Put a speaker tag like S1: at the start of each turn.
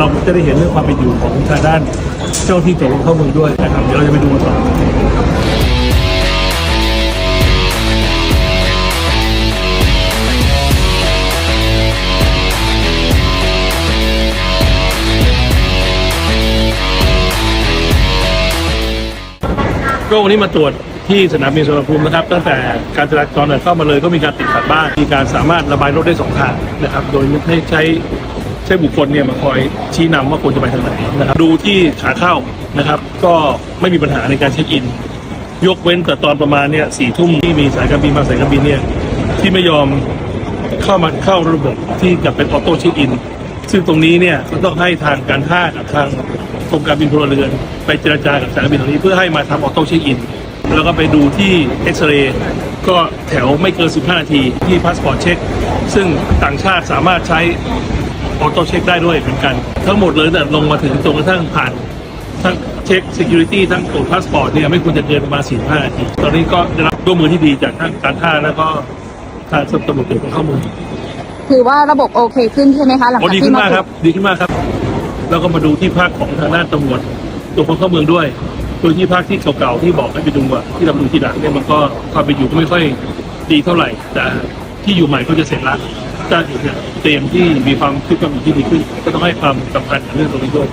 S1: ราจะได้เห็นเรื่องความเป็นอยู่ของทางด้านเจ้าที่ตรวจคนเข้าเมืองด้วยนะครับเดี๋ยวเราจะไปดูกันต่อก็วันนี้มาตรวจที่สนามบินสุวรรณภูมินะครับ ตั้งแต่การจราจรเนี่ยเข้ามาเลยก็มีการติดขัดบ้างมีการสามารถระบายรถได้สองทางนะครับ โดยไม่ใช้ ช้บุคคลเนี่ยมาคอยชี้นำว่าควรจะไปทางไหนนะครับดูที่ขาเข้านะครับ ก็ไม่มีปัญหาในการเช็คอิน ยกเว้นแต่ตอนประมาณเนี่ยสี่ทุ่มที่มีสายการบินบาสายการบินเนี่ยที่ไม่ยอมเข้ามาเข้าระบบที่จะเป็นออโต้เช็คอินซึ่งตรงนี้เนี่ยก็ต้องให้ทางการท่ากับทางกรมการบินพลเรือน ไปเจรจากับสายการบินตรงนี้เพื่อให้มาทำออโต้เช็คอินแล้วก็ไปดูที่เอ็กซเรย์ก็แถวไม่เกิน 15 นาทีที่พาสปอร์ตเช็ค ซึ่งต่างชาติสามารถใช้ ออโต้เช็คได้ด้วยเหมือนกัน ทั้งหมดเลยแต่ลงมาถึงจนกระทั่งผ่านทั้งเช็ค security ทั้งตรวจพาสปอร์ตเนี่ยไม่ควรจะเกินประมาณ45นาที ตอนนี้ก็ได้รับร่วมมือที่ดีจากทั้งการท่าแล้วก็ทางตำรวจตรวจคนเข้าเมือง
S2: ถือว่าระบบโอเคขึ้นใช่ไหมคะหลัง
S1: โอ้
S2: จาก
S1: ดี
S2: ที่
S1: ขึ้น
S2: มา
S1: มากครับ ดีขึ้นมากครับ แล้วก็มาดูที่ภาคของทางด้านตำรวจตรวจคนเข้าเมืองด้วยโดยที่ภาคที่เก่าๆที่บอกให้ไปดูอะที่เราไปดูที่หลังเนี่ยมันก็ความเป็นอยู่ก็ไม่ค่อยดีเท่าไหร่แต่ ที่อยู่ใหม่ก็จะเสร็จละจะเนี่ยเตรียมที่มีความคิดความอยู่ที่ดีขึ้น ก็ต้องให้ความสำคัญกับเรื่องตรงนี้ด้วย